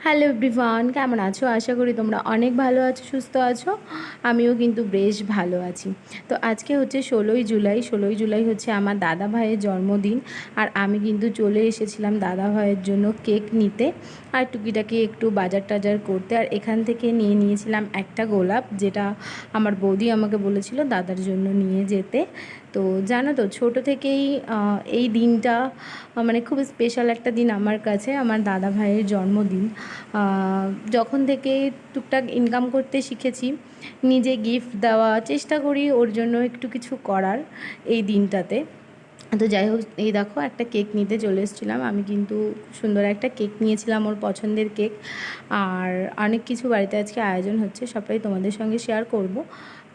Hello everyone, কেমন আছো? আশা করি তোমরা অনেক ভালো আছো, সুস্থ আছো। আমিও কিন্তু বেশ ভালো আছি। তো আজকে হচ্ছে ষোলোই জুলাই। ষোলোই জুলাই হচ্ছে আমার দাদা ভাইয়ের জন্মদিন। আর আমি কিন্তু চলে এসেছিলাম দাদা ভাইয়ের জন্য কেক নিতে। আর টুকিটাকি একটু বাজার টাজার করতে। আর এখান থেকে নিয়ে নিয়েছিলাম একটা গোলাপ, যেটা আমার বৌদি আমাকে বলেছিল দাদার জন্য নিয়ে যেতে। তো জানো তো, ছোটো থেকেই এই দিনটা মানে খুব স্পেশাল একটা দিন আমার কাছে, আমার দাদা ভাইয়ের জন্মদিন। যখন থেকে টুকটাক ইনকাম করতে শিখেছি, নিজে গিফট দেওয়া, চেষ্টা করি ওর জন্য একটু কিছু করার এই দিনটাতে। তো যাই হোক, এই দেখো একটা কেক নিতে চলে এসেছিলাম। আমি কিন্তু সুন্দর একটা কেক নিয়েছিলাম ওর পছন্দের কেক আর অনেক কিছু বাড়িতে আজকে আয়োজন হচ্ছে, সবটাই তোমাদের সঙ্গে শেয়ার করব।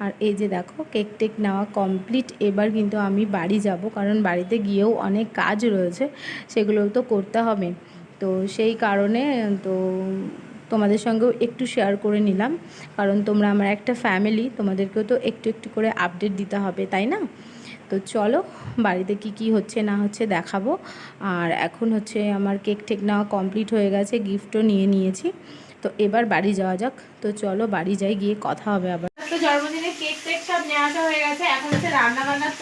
আর এই যে দেখো, কেক টেক নেওয়া কমপ্লিট এবার কিন্তু আমি বাড়ি যাব, কারণ বাড়িতে গিয়েও অনেক কাজ রয়েছে সেগুলোও তো করতে হবে। তো সেই কারণে তো তোমাদের সঙ্গেও একটু শেয়ার করে নিলাম, কারণ তোমরা আমার একটা ফ্যামিলি তোমাদেরকেও তো একটু একটু করে আপডেট দিতে হবে, তাই না? তো চলো, বাড়িতে কি কি হচ্ছে না হচ্ছে দেখাবো। আর এখন হচ্ছে আমার কেক টেক নেওয়া কমপ্লিট হয়ে গেছে গিফটও নিয়ে নিয়েছি। তো এবার বাড়ি যাওয়া যাক। তো চলো, বাড়ি যাই, গিয়ে কথা হবে আবার। তো জন্মদিনে কেক টেক সব নিয়ে আসা হয়ে গেছে। এখন হচ্ছে রান্না বান্নার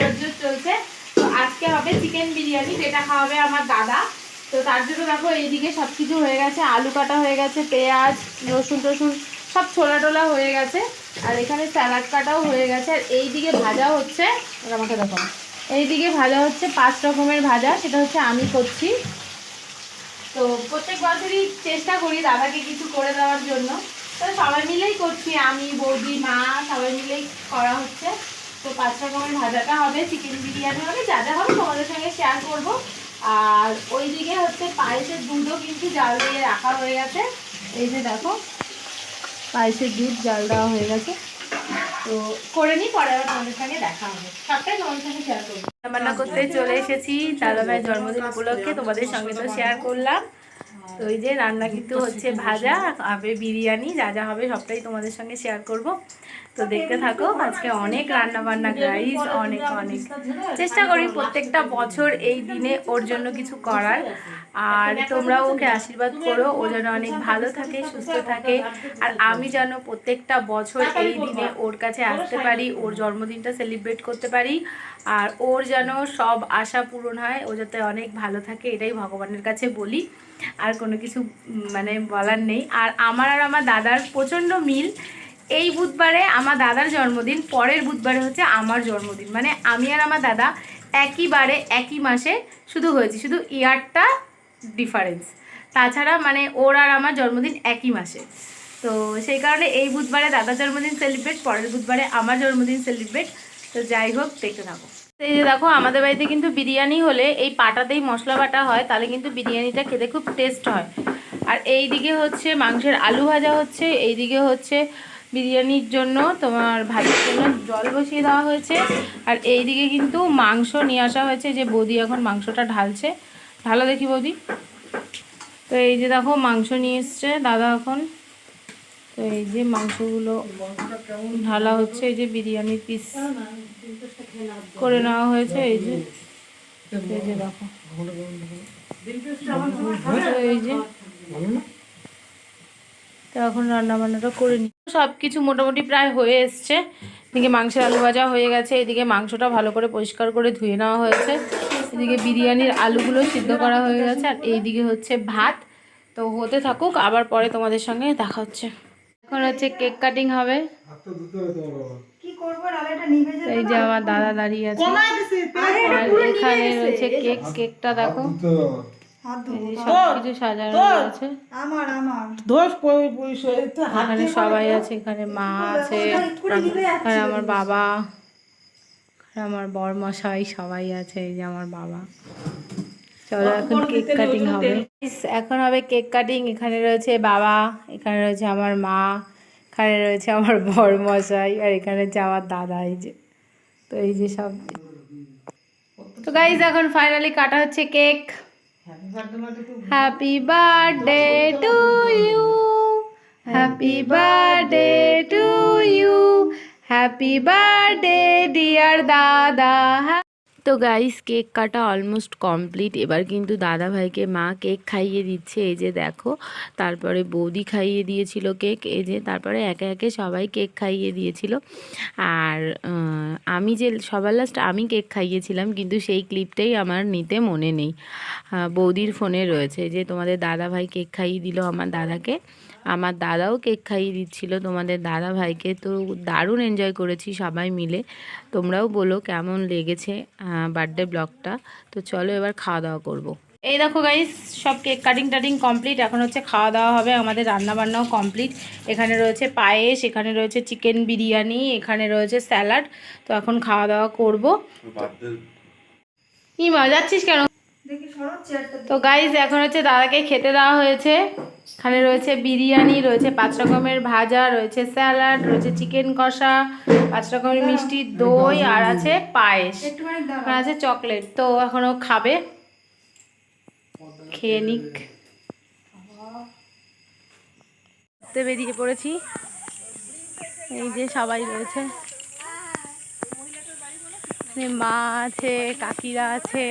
চলছে। তো আজকে হবে চিকেন বিরিয়ানি, যেটা খাওয়াবে আমার দাদা। তো তার জন্য দেখো এইদিকে সব কিছু হয়ে গেছে। আলু কাটা হয়ে গেছে, পেঁয়াজ, রসুন টসুন সব ছোলা টোলা হয়ে গেছে। আর এখানে স্যালাড কাটাও হয়ে গেছে। আর এইদিকে ভাজা হচ্ছে আমাকে দেখো। এইদিকে ভাজা হচ্ছে পাঁচ রকমের ভাজা, সেটা হচ্ছে আমি করছি। তো প্রত্যেক বছরই চেষ্টা করি দাদাকে কিছু করে দেওয়ার জন্য। তো সবাই মিলেই করছি, আমি, বৌদি, মা, সবাই মিলেই করা হচ্ছে। তো পাঁচ রকমের ভাজাটা হবে চিকেন বিরিয়ানি হবে, যা যা হবে তোমাদের সঙ্গে শেয়ার করব। আর ওইদিকে হচ্ছে পায়েসের দুধও কিন্তু জাল দিয়ে রাখা হয়ে গেছে। এই যে দেখো, পায়েসের দুধ জাল দেওয়া হয়ে গেছে। তো করে নিই, পরে আবার তোমাদের সঙ্গে দেখা হবে। সবটাই তোমাদের সঙ্গে শেয়ার করব। রান্না করতে চলে এসেছি দাদা ভাইয়ের জন্মদিন উপলক্ষে তোমাদের সঙ্গে তো শেয়ার করলাম। তো এই যে রান্না কিন্তু হচ্ছে ভাজা হবে বিরিয়ানি, যা যা হবে সবটাই তোমাদের সঙ্গে শেয়ার করব। তো দেখতে থাকো, আজকে অনেক রান্না বান্না গাইজ অনেক অনেক। চেষ্টা করি প্রত্যেকটা বছর এই দিনে ওর জন্য কিছু করার। আর তোমরাও ওকে আশীর্বাদ করো, ও যেন অনেক ভালো থাকে, সুস্থ থাকে। আর আমি যেন প্রত্যেকটা বছর এই দিনে ওর কাছে আসতে পারি, ওর জন্মদিনটা সেলিব্রেট করতে পারি। আর ওর যেন সব আশা পূরণ হয়, ও যাতে অনেক ভালো থাকে, এটাই ভগবানের কাছে বলি। আর কোনো কিছু মানে বলার নেই। আর আমার আর আমার দাদার প্রচণ্ড মিল। এই বুধবারে আমার দাদার জন্মদিন, পরের বুধবারে হচ্ছে আমার জন্মদিন। মানে আমি আর আমার দাদা একই বারে, একই মাসে শুধু হয়েছি, শুধু ইয়ারটা ডিফারেন্স তাছাড়া মানে ওর আর আমার জন্মদিন একই মাসে। তো সেই কারণে এই বুধবারে দাদার জন্মদিন সেলিব্রেট পরের বুধবারে আমার জন্মদিন সেলিব্রেট তো যাই হোক, দেখতে থাকো। এই যে দেখো, আমাদের বাড়িতে কিন্তু বিরিয়ানি হলে এই পাটাতেই মশলা বাটা হয়, তাহলে কিন্তু বিরিয়ানিটা খেতে খুব টেস্ট হয়। আর এই দিকে হচ্ছে মাংসের আলু ভাজা হচ্ছে এই দিকে হচ্ছে বিরিয়ানির জন্য তোমার ভাজার জন্য জল বসিয়ে দেওয়া হয়েছে। আর এই দিকে কিন্তু মাংস নিয়ে আসা হয়েছে যে বৌদি এখন মাংসটা ঢালছে। ঢালো দেখি বৌদি। তো এই যে দেখো, মাংস নিয়ে এসছে দাদা এখন। তো এই যে মাংসগুলো ঢালা হচ্ছে, এই যে বিরিয়ানির পিস করে নেওয়া হয়েছে, এই যে এই যে দেখো। এই যে, তো এখন রান্না বান্নাটা করে নি। সব কিছু মোটামুটি প্রায় হয়ে এসছে। এদিকে মাংসের আলু ভাজা হয়ে গেছে, এদিকে মাংসটা ভালো করে পরিষ্কার করে ধুয়ে নেওয়া হয়েছে। এদিকে বিরিয়ানির আলুগুলো সিদ্ধ করা হয়ে গেছে, আর এইদিকে হচ্ছে ভাত। তো হতে থাকুক, আবার পরে তোমাদের সঙ্গে দেখা হচ্ছে। এখন হচ্ছে কেক কাটিং হবে। এই যে আমার দাদা দাঁড়িয়ে আছে। আর এখানে রয়েছে কেক কেকটা দেখো। সবকিছু সাজানো রয়েছে। আমার আমার। দোষ এখানে সবাই আছে এখানে মা আছে এখানে আমার বাবা আমার বরমশাই সবাই আছে এই যে আমার বাবা। চলো এখন কেক কাটিং হবে। এখন হবে কেক কাটিং এখানে রয়েছে বাবা এখানে রয়েছে আমার মা এখানে রয়েছে আমার বর মশাই আর এখানে রয়েছে আমার দাদা এই যে। তো এই যে সব। তো গাইজ এখন ফাইনালি কাটা হচ্ছে cake happy birthday to you happy birthday to you happy birthday dear দাদা। তো গাইস কেক কাটা অলমোস্ট কমপ্লিট এবার কিন্তু দাদা ভাইকে মা কেক খাইয়ে দিচ্ছে। এই যে দেখো, তারপরে বৌদি খাইয়ে দিয়েছিল কেক এই যে তারপরে একে একে সবাই কেক খাইয়ে দিয়েছিল। আর আমি যে সবার লাস্ট আমি কেক খাইয়েছিলাম, কিন্তু সেই ক্লিপটাই আমার নিতে মনে নেই। বৌদির ফোনে রয়েছে। যে তোমাদের দাদা ভাই কেক খাইয়ে দিল আমার দাদাকে। আমার দাদাও কেক খাইয়ে দিচ্ছিল তোমাদের দাদা ভাইকে তো দারুণ এনজয় করেছি সবাই মিলে। তোমরাও বলো কেমন লেগেছে বার্থডে ব্লগটা তো চলো এবার খাওয়া দাওয়া করব। এই দেখো গাইস সব কেক কাটিং টাটিং কমপ্লিট এখন হচ্ছে খাওয়া দাওয়া হবে আমাদের রান্না বান্নাও কমপ্লিট এখানে রয়েছে পায়েস এখানে রয়েছে চিকেন বিরিয়ানি এখানে রয়েছে স্যালাড তো এখন খাওয়া দাওয়া করব। ইমা যাচ্ছিস কেন? তো গাইস এখন হচ্ছে দাদাকে খেতে দেওয়া হয়েছে। এখানে রয়েছে বিরিয়ানি রয়েছে পাঁচ রকমের ভাজা রয়েছে স্যালাড রয়েছে চিকেন কষা পাঁচ রকমের মিষ্টি দই আর আছে পায়েস। এখানে আছে চকলেট। তো এখনও খাবে। খেয়ে নিক। বেরিয়ে পড়েছি। এই যে সবাই রয়েছে। মা আছে কাকিরা আছে।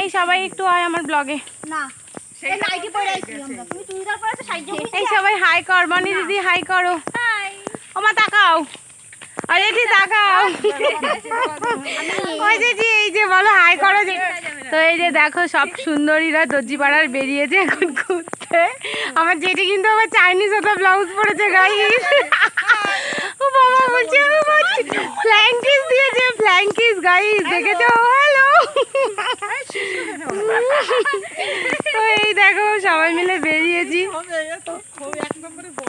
এই সবাই একটু আয় আমার ব্লগে। না এই আমরা। সবাই হাই কর বনি দিদি হাই করো। মা তাকাও। আরে দি তাকাও। ওই যে এই যে বলো হাই করো যে। তো এই যে দেখো সব সুন্দরীরা দর্জিপাড়ার বেরিয়েছে এখন ঘুরতে। আমার জেঠি কিন্তু আবার চাইনিজ ওটা ব্লাউজ পরেছে গাইস ও বাবা বলছে বলছি ফ্ল্যাঙ্কিস দিয়েছে ফ্ল্যাঙ্কিস গাইস দেখেছ হ্যালো তো এই দেখো সবাই মিলে বেরিয়েছি।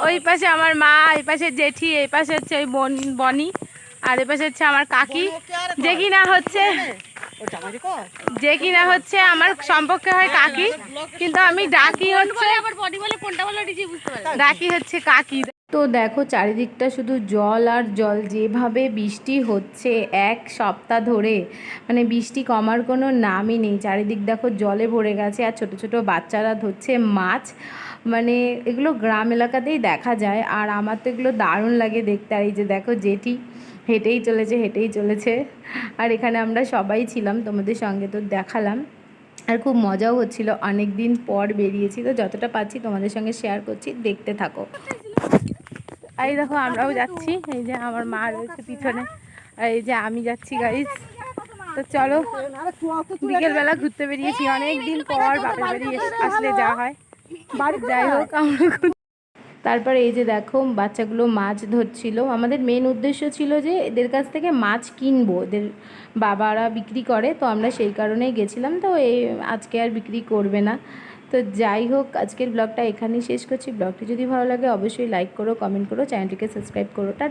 ওই পাশে আমার মা এই পাশে জেঠি এই পাশে হচ্ছে ওই বোন বনি আর এই পাশে হচ্ছে আমার কাকি। যে কিনা হচ্ছে যে কিনা হচ্ছে আমার সম্পর্কে হয় কাকি। কিন্তু আমি ডাকি হচ্ছে বলে কোনটা বলে ডিজি বুঝতে পারি ডাকি হচ্ছে কাকি। তো দেখো চারিদিকটা শুধু জল আর জল। যেভাবে বৃষ্টি হচ্ছে এক সপ্তাহ ধরে মানে বৃষ্টি কমার কোনো নামই নেই। চারিদিক দেখো জলে ভরে গেছে আর ছোট ছোট বাচ্চারা ধরছে মাছ। মানে এগুলো গ্রাম এলাকাতেই দেখা যায় আর আমার তো এগুলো দারুণ লাগে দেখতে। আর এই যে দেখো জেঠি, হেঁটেই চলেছে হেঁটেই চলেছে। আর এখানে আমরা সবাই ছিলাম, তোমাদের সঙ্গে তো দেখালাম। আর খুব মজাও হচ্ছিল অনেক দিন পর বেরিয়েছি। তো যতটা পাচ্ছি তোমাদের সঙ্গে শেয়ার করছি, দেখতে থাকো। এই দেখো, আমরাও যাচ্ছি। এই যে আমার মা রয়েছে পিছনে। এই যে আমি যাচ্ছি গাইস তো চলো, বিকেলবেলা ঘুরতে বেরিয়েছি। অনেকদিন পর বাপের বাড়ি আসলে যা হয়। যাই হোক, আমরা তারপরে এই যে দেখো, বাচ্চাগুলো মাছ ধরছিল। আমাদের মেন উদ্দেশ্য ছিল যে এদের কাছ থেকে মাছ কিনবো। এদের বাবারা বিক্রি করে, তো আমরা সেই কারণেই গেছিলাম। তো এই আজকে আর বিক্রি করবে না। তো যাই হোক, আজকের ব্লগটা এখানেই শেষ করছি। ব্লগটি যদি ভালো লাগে, অবশ্যই লাইক করো কমেন্ট করো চ্যানেলটিকে সাবস্ক্রাইব করো। টা